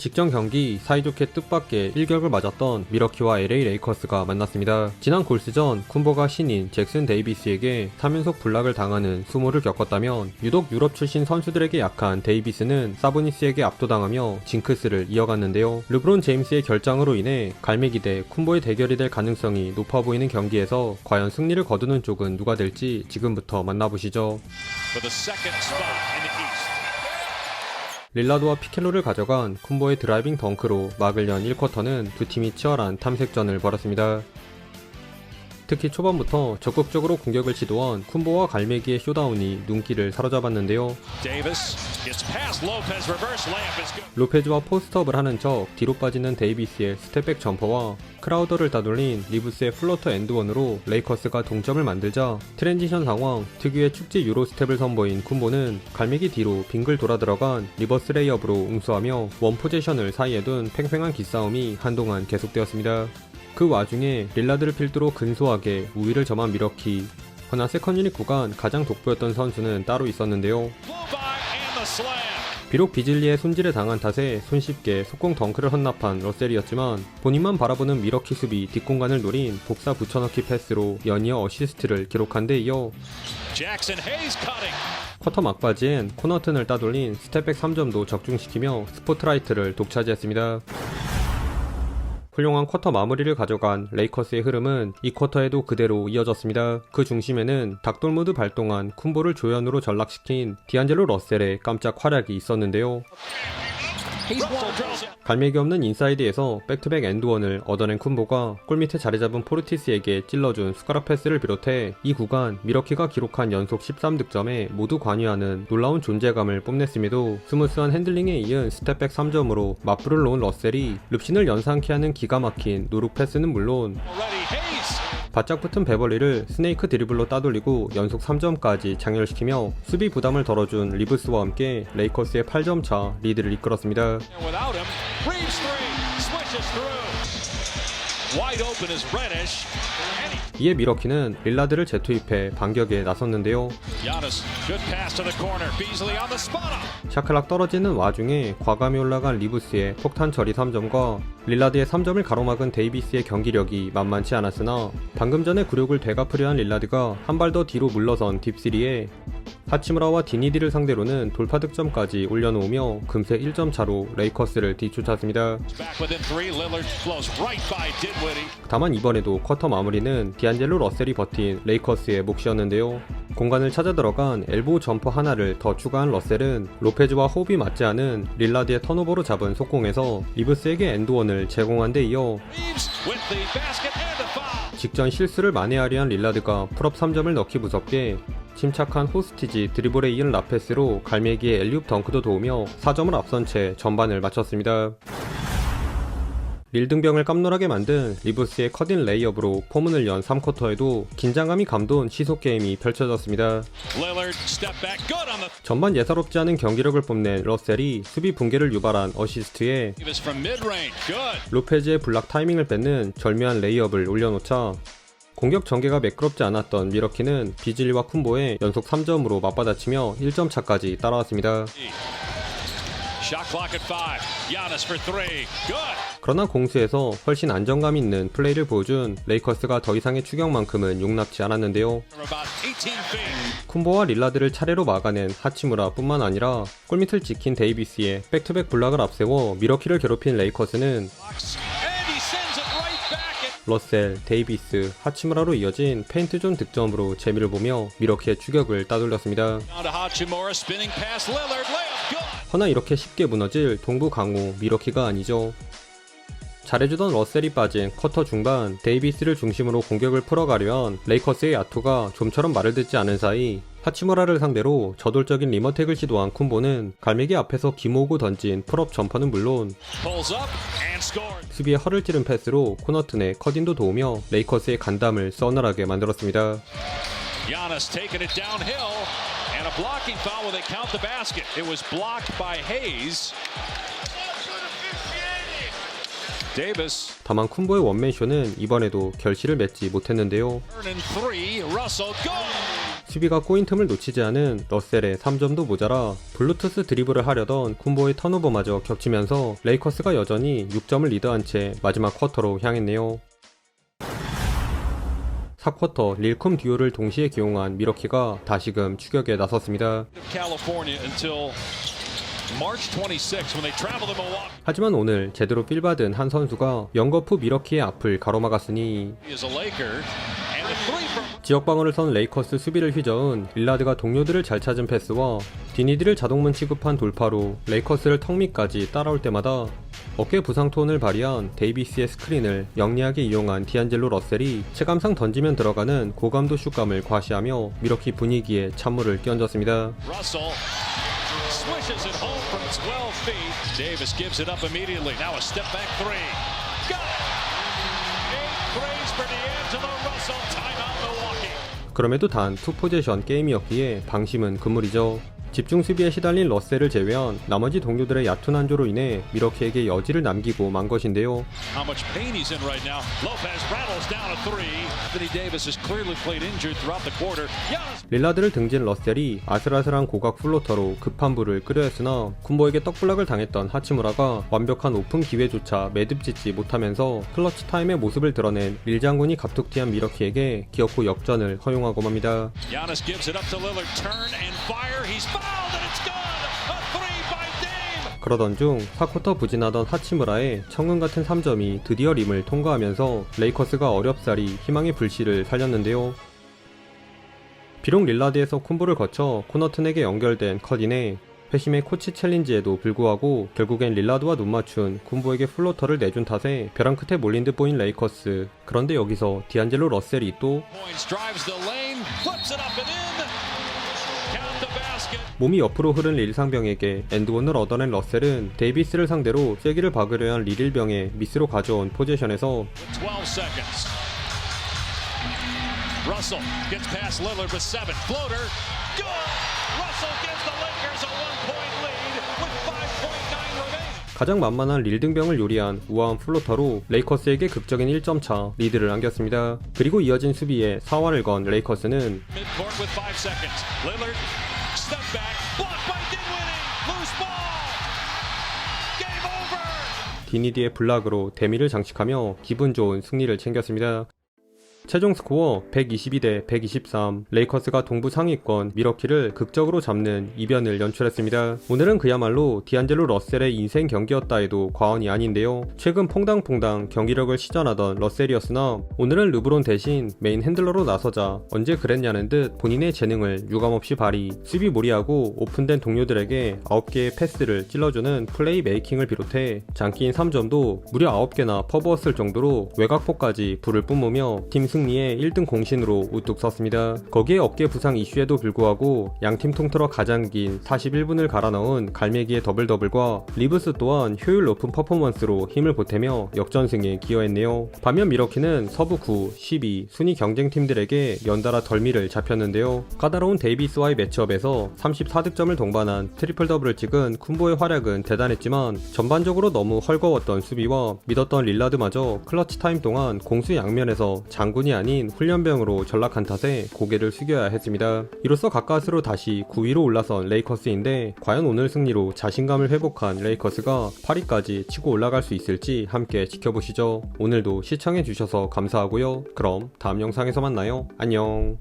직전 경기 사이좋게 뜻밖의 1격을 맞았던 미러키와 LA 레이커스가 만났습니다. 지난 골스전 쿤보가 신인 잭슨 데이비스에게 3연속 블락을 당하는 수모를 겪었다면 유독 유럽 출신 선수들에게 약한 데이비스는 사보니스에게 압도당하며 징크스를 이어갔는데요. 르브론 제임스의 결장으로 인해 갈매기 대 쿤보의 대결이 될 가능성이 높아 보이는 경기에서 과연 승리를 거두는 쪽은 누가 될지 지금부터 만나보시죠. 릴라드와 피켈로를 가져간 쿤보의 드라이빙 덩크로 막을 연 1쿼터는 두 팀이 치열한 탐색전을 벌였습니다. 특히 초반부터 적극적으로 공격을 시도한 쿤보와 갈매기의 쇼다운이 눈길을 사로잡았는데요. 로페즈와 포스트업을 하는 척 뒤로 빠지는 데이비스의 스텝백 점퍼와 크라우더를 따돌린 리브스의 플러터 엔드원으로 레이커스가 동점을 만들자 트랜지션 상황 특유의 축지 유로 스텝을 선보인 쿤보는 갈매기 뒤로 빙글 돌아 들어간 리버스 레이업으로 응수하며 원 포지션을 사이에 둔 팽팽한 기싸움이 한동안 계속되었습니다. 그 와중에 릴라드를 필두로 근소하게 우위를 점한 미러키 허나 세컨 유닛 구간 가장 돋보였던 선수는 따로 있었는데요. 비록 비즐리의 손질에 당한 탓에 손쉽게 속공 덩크를 헌납한 러셀이었지만 본인만 바라보는 미러키 수비 뒷공간을 노린 복사 붙여넣기 패스로 연이어 어시스트를 기록한 데 이어. 쿼터 막바지엔 코너튼을 따돌린 스텝백 3점도 적중시키며 스포트라이트를 독차지했습니다. 훌륭한 쿼터 마무리를 가져간 레이커스의 흐름은 이 쿼터에도 그대로 이어졌습니다. 그 중심에는 닥돌 모드 발동한 쿤보를 조연으로 전락시킨 디안젤로 러셀의 깜짝 활약이 있었는데요. 갈매기 없는 인사이드에서 백투백 엔드원을 얻어낸 쿤보가 골밑에 자리 잡은 포르티스에게 찔러준 숟가락 패스를 비롯해 이 구간 미러키가 기록한 연속 13득점에 모두 관여하는 놀라운 존재감을 뽐냈음에도 스무스한 핸들링에 이은 스텝백 3점으로 맞불을 놓은 러셀이 릅신을 연상케 하는 기가 막힌 노룩 패스는 물론. 바짝 붙은 베벌리를 스네이크 드리블로 따돌리고 연속 3점까지 장렬시키며 수비 부담을 덜어준 리브스와 함께 레이커스의 8점 차 리드를 이끌었습니다. Reeves three. Swishes through. Wide open is Reddish. 이에 미러키는 릴라드를 재투입해 반격에 나섰는데요. 샤클락 떨어지는 와중에 과감히 올라간 리브스의 폭탄 처리 3점과 릴라드의 3점을 가로막은 데이비스의 경기력이 만만치 않았으나 방금 전에 굴욕을 되갚으려 한 릴라드가 한 발 더 뒤로 물러선 딥3에 하치무라와 디니디를 상대로는 돌파 득점까지 올려놓으며 금세 1점 차로 레이커스를 뒤쫓았습니다. 다만 이번에도 쿼터 마무리는 디안젤로 러셀이 버틴 레이커스의 몫이었는데요. 공간을 찾아 들어간 엘보 점퍼 하나를 더 추가한 러셀은 로페즈와 호흡이 맞지 않은 릴라드의 턴오버로 잡은 속공에서 리브스에게 엔드원을 제공한 데 이어. 직전 실수를 만회하려 한 릴라드가 풀업 3점을 넣기 무섭게 침착한 호스티지 드리블에 이은 라페스로 갈매기의 엘리웁 덩크도 도우며 4점을 앞선 채 전반을 마쳤습니다. 릴등병을 깜놀하게 만든 리브스의 커딘 레이업으로 포문을 연 3쿼터에도 긴장감이 감돈 시속 게임이 펼쳐졌습니다. 전반 예사롭지 않은 경기력을 뽐낸 러셀이 수비 붕괴를 유발한 어시스트에. 로페즈의 블락 타이밍을 뺏는 절묘한 레이업을 올려놓자 공격 전개가 매끄럽지 않았던 미러키는 비즐리와 쿤보의 연속 3점으로 맞받아치며 1점 차까지 따라왔습니다. 그러나 공수에서 훨씬 안정감 있는 플레이를 보여준 레이커스가 더 이상의 추격만큼은 용납지 않았는데요. From about 18 feet. 쿤보와 릴라드를 차례로 막아낸 하치무라 뿐만 아니라 골밑을 지킨 데이비스의 백투백 블락을 앞세워 미러키를 괴롭힌 레이커스는 러셀, 데이비스, 하치무라로 이어진 페인트존 득점으로 재미를 보며 미러키의 추격을 따돌렸습니다. 허나 이렇게 쉽게 무너질 동부 강호 미러키가 아니죠. 잘해주던 러셀이 빠진 쿼터 중반 데이비스를 중심으로 공격을 풀어가려 한 레이커스의 야투가 좀처럼 말을 듣지 않은 사이 하치무라를 상대로 저돌적인 리머텍을 시도한 쿤보는 갈매기 앞에서 기모으고 던진 풀업 점퍼는 물론 수비에 허를 찌른 패스로 코너튼의 커딘도 도우며 레이커스의 간담을 서늘하게 만들었습니다. Giannis taking it downhill. And a blocking foul when they count the basket. It was blocked by Hayes. Davis. 다만 쿤보의 원맨쇼는 이번에도 결실을 맺지 못했는데요. 수비가 꼬인 틈을 놓치지 않은 러셀의 3점도 모자라 블루투스 드리블을 하려던 쿤보의 턴오버마저 겹치면서 레이커스가 여전히 6점을 리드한 채 마지막 쿼터로 향했네요. 4쿼터 릴콤 듀오를 동시에 기용한 미러키가 다시금 추격에 나섰습니다. of California until March 26 when they travel to Milwaukee 하지만 오늘 제대로 필받은 한 선수가 영거푸 미러키의 앞을 가로막았으니 as a Laker. And the three from 지역 방어를 선 레이커스 수비를 휘저은 릴라드가 동료들을 잘 찾은 패스와 디니디를 자동문 취급한 돌파로 레이커스를 턱 밑까지 따라올 때마다 어깨 부상 톤을 발휘한 데이비스의 스크린을 영리하게 이용한 디안젤로 러셀이 체감상 던지면 들어가는 고감도 슛감을 과시하며 미러키 분위기에 찬물을 끼얹었습니다. Russell swishes it home from 12 feet. Davis gives it up immediately. Now a step back three. Got it! Eight threes for D'Angelo Russell. Timeout Milwaukee. 그럼에도 단 투포제션 게임이었기에 방심은 금물이죠. 집중 수비에 시달린 러셀을 제외한 나머지 동료들의 얕은 한조로 인해 미러키에게 여지를 남기고 만 것인데요. 릴라드를 등진 러셀이 아슬아슬한 고각 플로터로 급한 불을 끄려 했으나 쿤보에게 떡블락을 당했던 하치무라가 완벽한 오픈 기회조차 매듭짓지 못하면서 클러치 타임의 모습을 드러낸 릴 장군이 갑툭튀한 미러키에게 기어코 역전을 허용하고 맙니다. 그러던 중 4쿼터 부진하던 하치무라의 천금 같은 3점이 드디어 림을 통과하면서 레이커스가 어렵사리 희망의 불씨를 살렸는데요. 비록 릴라드에서 콤보를 거쳐 코너튼에게 연결된 컷인에 회심의 코치 챌린지에도 불구하고 결국엔 릴라드와 눈 맞춘 쿤보에게 플로터를 내준 탓에 벼랑 끝에 몰린 듯 보인 레이커스 그런데 여기서 디안젤로 러셀이 또. 몸이 옆으로 흐른 릴상병에게 엔드원을 얻어낸 러셀은 데이비스를 상대로 쐐기를 박으려 한 리릴병에 미스로 가져온 포지션에서 12 seconds. Russell gets past Lillard with seven. Floater. Good. Russell gives the Lakers a one-point lead with 5.9 remaining. 가장 만만한 릴 등병을 요리한 우아한 플로터로 레이커스에게 극적인 1점 차 리드를 안겼습니다. 그리고 이어진 수비에 사활을 건 레이커스는. 디니디의 블락으로 데미를 장식하며 기분 좋은 승리를 챙겼습니다. 최종 스코어 122대 123 레이커스가 동부 상위권 미러키를 극적으로 잡는 이변을 연출했습니다. 오늘은 그야말로 디안젤로 러셀의 인생 경기였다 해도 과언이 아닌데요. 최근 퐁당퐁당 경기력을 시전하던 러셀이었으나 오늘은 르브론 대신 메인 핸들러로 나서자 언제 그랬냐는 듯 본인의 재능을 유감없이 발휘 수비 무리하고 오픈된 동료들에게 9개의 패스를 찔러주는 플레이 메이킹을 비롯해 장기인 3점도 무려 9개나 퍼부었을 정도로 외곽포까지 불을 뿜으며 팀승 리에 1등 공신으로 우뚝 섰습니다. 거기에 어깨 부상 이슈에도 불구하고 양팀 통틀어 가장 긴 41분을 갈아 넣은 갈매기의 더블 더블과 리브스 또한 효율 높은 퍼포먼스로 힘을 보태며 역전승에 기여했네요. 반면 미러키는 서부 9, 12 순위 경쟁팀들에게 연달아 덜미를 잡혔는데요. 까다로운 데이비스와의 매치업에서 34득점을 동반한 트리플 더블을 찍은 쿤보의 활약은 대단했지만 전반적으로 너무 헐거웠던 수비와 믿었던 릴라드마저 클러치 타임 동안 공수 양면에서 장군 이 아닌 훈련병으로 전락한 탓에 고개를 숙여야 했습니다. 이로써 가까스로 다시 9위로 올라선 레이커스인데 과연 오늘 승리로 자신감을 회복한 레이커스가 8위까지 치고 올라갈 수 있을지 함께 지켜보시죠. 오늘도 시청해주셔서 감사하고요. 그럼 다음 영상에서 만나요. 안녕.